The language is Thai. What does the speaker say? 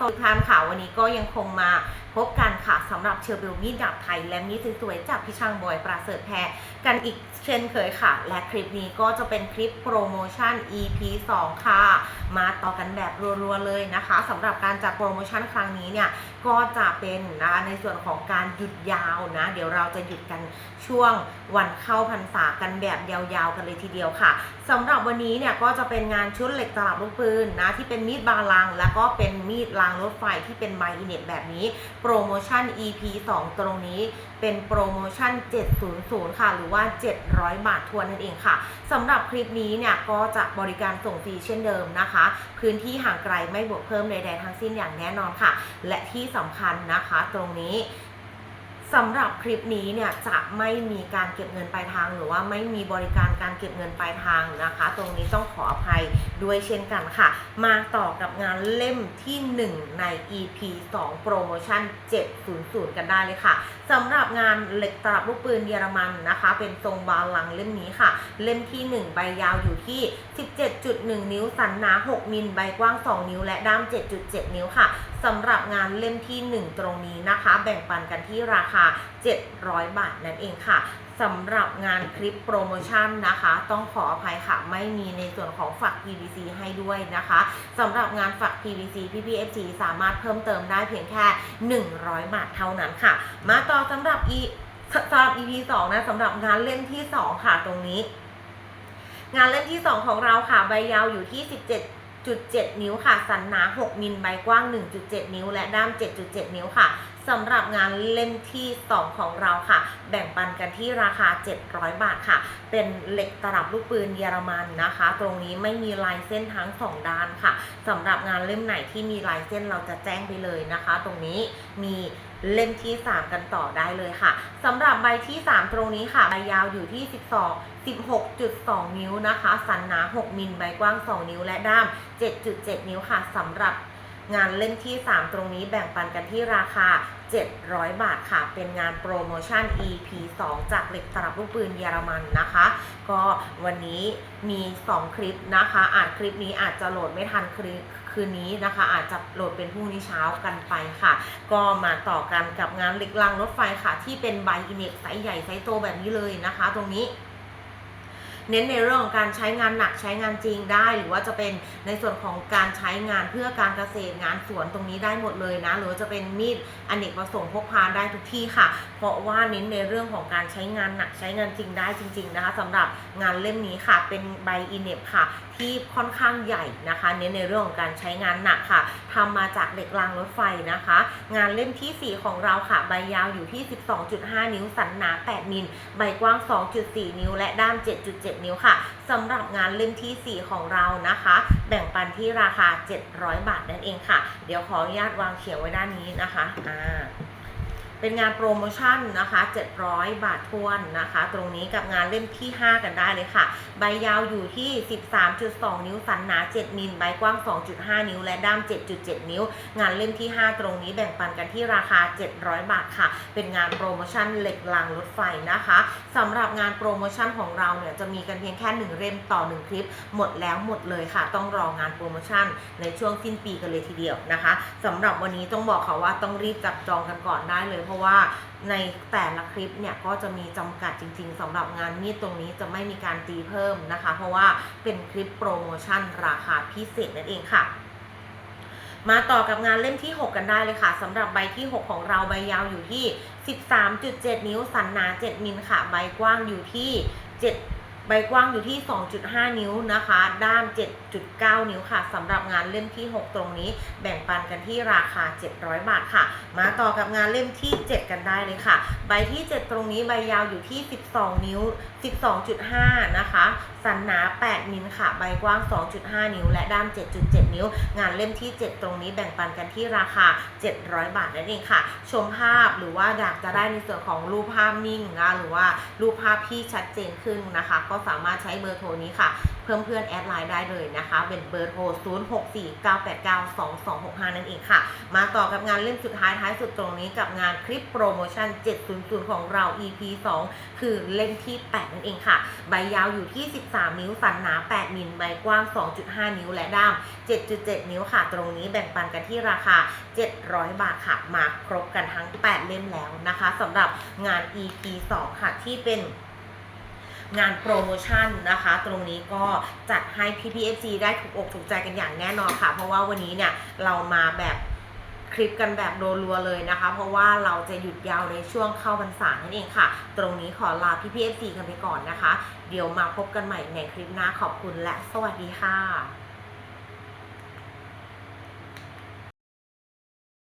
สวัสดีค่ะวันนี้ก็ยังคงมาพบกันค่ะสำหรับเชอร์เบลมีดดาบไทย และมีดสวยๆจากพี่ช่างบอยประเสริฐแพรกันอีกเช่นเคยค่ะ และคลิปนี้ก็จะเป็นคลิปโปรโมชั่น EP 2 ค่ะ มาต่อกันแบบรัวๆเลยนะคะสำหรับการจัดโปรโมชั่นครั้งนี้เนี่ย ก็จะเป็นนะในส่วนของการหยุดยาวนะ เดี๋ยวเราจะหยุดกันช่วงวันเข้าพรรษากันแบบยาวๆกันเลยทีเดียวค่ะสำหรับวันนี้เนี่ยก็จะเป็นงานชุดเหล็กตลับลูกปืนนะที่เป็นมีดบาลัง แล้วก็เป็นมีดรางรถไฟที่เป็นไมอิเน็ตแบบนี้ โปรโมชั่น EP 2 ตรงนี้เป็นโปรโมชั่น 700 ค่ะ หรือว่า 700 บาททวนนั่นเองค่ะสำหรับคลิปนี้เนี่ยก็จะบริการส่งฟรีเช่นเดิมนะคะ พื้นที่ห่างไกลไม่บวกเพิ่มใดๆทั้งสิ้นอย่างแน่นอนค่ะ และที่สำคัญนะคะตรงนี้ สำหรับคลิปนี้เนี่ยจะไม่มีการเก็บเงินปลายทาง หรือว่าไม่มีบริการการเก็บเงินปลายทางนะคะ ตรงนี้ต้องขออภัยด้วยเช่นกันค่ะ มาต่อกับงานเล่มที่ 1 ใน EP 2 โปรโมชั่น 700 กันได้เลยค่ะสำหรับงานเหล็กตลับลูกปืนเยอรมันนะคะ เป็นทรงบาลังเล่มนี้ค่ะ เล่มที่ 1 ใบยาวอยู่ที่ 17.1 นิ้วสันหนา 6 มิลใบกว้าง 2 นิ้ว และด้าม 7.7 นิ้วค่ะสำหรับงานเล่มที่ 1 ตรงนี้นะคะ แบ่งปันกันที่ราคา700 บาทนั่นเองค่ะสำหรับงานคลิปโปรโมชั่นนะคะ ต้องขออภัยค่ะ ไม่มีในส่วนของฝัก PVC ให้ด้วยนะคะสำหรับงานฝัก PVC PPFC สามารถเพิ่มเติมได้เพียงแค่ 100 บาทเท่านั้นค่ะ มาต่อสำหรับ E สำหรับ EP 2นะสำหรับงานเล่มที่ 2 ค่ะตรงนี้ งานเล่มที่ 2 ของเราค่ะใบยาวอยู่ที่ 1.7 นิ้วค่ะ สันหนา 6 มิลใบกว้าง 1.7 นิ้ว และด้าม 7.7 นิ้วค่ะสำหรับงานเล่มที่ 2 ของเราค่ะ แบ่งปันกันที่ราคา 700 บาทค่ะ เป็นเหล็กตลับลูกปืนเยอรมันนะคะ ตรงนี้ไม่มีลายเส้นทั้ง 2 ด้านค่ะสำหรับงานเล่มไหนที่มีลายเส้นเราจะแจ้งไปเลยนะคะ ตรงนี้มี เล่มที่ 3 กันต่อได้เลยค่ะสำหรับใบที่ 3 ตรงนี้ค่ะใบยาวอยู่ที่ 12 16.2 นิ้วนะคะ สันหนา 6 มิลใบกว้าง 2 นิ้วและด้าม 7.7 นิ้วค่ะสำหรับ งานเล่มที่ 3 ตรงนี้แบ่งปันกันที่ราคา 700 บาทค่ะ เป็นงานโปรโมชั่น EP 2 จากเหล็กตลับลูกปืนเยอรมันนะคะ ก็วันนี้มี 2 คลิปนะคะ อาจคลิปนี้อาจจะโหลดไม่ทันคลิปคืนนี้นะคะ อาจจะโหลดเป็นพรุ่งนี้เช้ากันไปค่ะ ก็มาต่อกันกับงานเหล็กรางรถไฟค่ะ ที่เป็นใบอินเน็กไซส์ใหญ่ไซส์โตแบบนี้เลยนะคะ ตรงนี้ เน้นในเรื่องของการใช้งานหนักใช้งานจริงได้ หรือว่าจะเป็นในส่วนของการใช้งานเพื่อการเกษตรงานสวนตรงนี้ได้หมดเลยนะ หรือว่าจะเป็นมีดอเนกประสงค์พกพาได้ทุกที่ค่ะ เพราะว่าเน้นในเรื่องของการใช้งานหนักใช้งานจริงได้จริง ๆ นะคะสำหรับงานเล่มนี้ค่ะ เป็นใบอินเนบค่ะ ที่ค่อนข้างใหญ่นะคะ เน้นในเรื่องของการใช้งานหนักค่ะทำมาจากเหล็กรางรถไฟนะคะ งานเล่มที่ 4 ของเราค่ะ ใบยาวอยู่ที่ 12.5 นิ้วสันหนา 8 มิล ใบกว้าง 2.4 นิ้ว และด้าม 7.7นิ้วค่ะสำหรับงานเล่มที่ 4 ของเรานะคะ แบ่งปันที่ราคา 700 บาทนั่นเองค่ะ เดี๋ยวขออนุญาตวางเขียงไว้ด้านนี้นะคะอ่า เป็นงานโปรโมชั่นนะคะ 700 บาททวนนะคะ ตรงนี้กับงานเล่มที่ 5 กันได้เลยค่ะ ใบยาวอยู่ที่ 13.2 นิ้ว สันหนา 7 มิล ใบกว้าง 2.5 นิ้ว และด้าม 7.7 นิ้ว งานเล่มที่ 5 ตรงนี้แบ่งปันกันที่ราคา 700 บาทค่ะ เป็นงานโปรโมชั่นเหล็กรางรถไฟนะคะสำหรับงานโปรโมชั่นของเราเนี่ยจะมีกันเพียงแค่ 1 เล่มต่อ 1 คลิป หมดแล้วหมดเลยค่ะ ต้องรองานโปรโมชั่นในช่วงสิ้นปีกันเลยทีเดียวนะคะสำหรับวันนี้ต้องบอกค่ะว่าต้องรีบจับจองกันก่อนได้เลยเพราะว่าในแต่ละคลิปเนี่ยก็จะมีจำกัดจริง ๆสำหรับงานมีดตรงนี้จะไม่มีการตีเพิ่มนะคะ เพราะว่าเป็นคลิปโปรโมชั่นราคาพิเศษนั่นเองค่ะ มาต่อกับงานเล่มที่ 6 กันได้เลยค่ะสำหรับใบที่ 6 ของเราใบยาวอยู่ที่ 13.7 นิ้วสันหนา 7 มิลค่ะ ใบกว้างอยู่ที่7 ใบกว้างอยู่ที่ 2.5 นิ้วนะคะ ด้าม 7.9 นิ้วค่ะสำหรับงานเล่มที่ 6 ตรงนี้ แบ่งปันกันที่ราคา 700 บาทค่ะ มาต่อกับงานเล่มที่ 7 กันได้เลยค่ะ ใบที่ 7 ตรงนี้ใบยาวอยู่ที่ 12 นิ้ว 12.5 นะคะ สันหนา 8 มิลค่ะ ใบกว้าง 2.5 นิ้ว และด้าม 7.7 นิ้ว งานเล่มที่ 7 ตรงนี้แบ่งปันกันที่ราคา 700 บาทนั่นเองค่ะ ชมภาพหรือว่าอยากจะได้ในส่วนของรูปภาพนิ่งนะหรือว่ารูปภาพที่ชัดเจนขึ้นนะคะก็ก็สามารถใช้เบอร์โทรนี้ค่ะ เพิ่มเพื่อนแอดไลน์ได้เลยนะคะเป็นเบอร์โทร 0649892265 นั่นเองค่ะ มาต่อกับงานเล่มสุดท้ายท้ายสุดตรงนี้กับงานคลิปโปรโมชั่น 700 ของเรา EP 2 คือเล่มที่ 8 นั่นเองค่ะ ใบยาวอยู่ที่ 13 นิ้วสันหนา 8 มิลใบกว้าง 2.5 นิ้วและด้าม 7.7 นิ้วค่ะ ตรงนี้แบ่งปันกันที่ราคา 700 บาทค่ะ มาครบกันทั้ง 8 เล่มแล้วนะคะสำหรับงาน EP 2 ค่ะที่เป็น งานโปรโมชั่นนะคะ ตรงนี้ก็จัดให้พีพีเอฟซีได้ถูกอกถูกใจกันอย่างแน่นอนค่ะ เพราะว่าวันนี้เนี่ยเรามาแบบคลิปกันแบบรัวๆเลยนะคะ เพราะว่าเราจะหยุดยาวในช่วงเข้าพรรษานั่นเองค่ะ ตรงนี้ขอลาพีพีเอฟซีกันไปก่อนนะคะ เดี๋ยวมาพบกันใหม่ในคลิปหน้าขอบคุณและสวัสดีค่ะ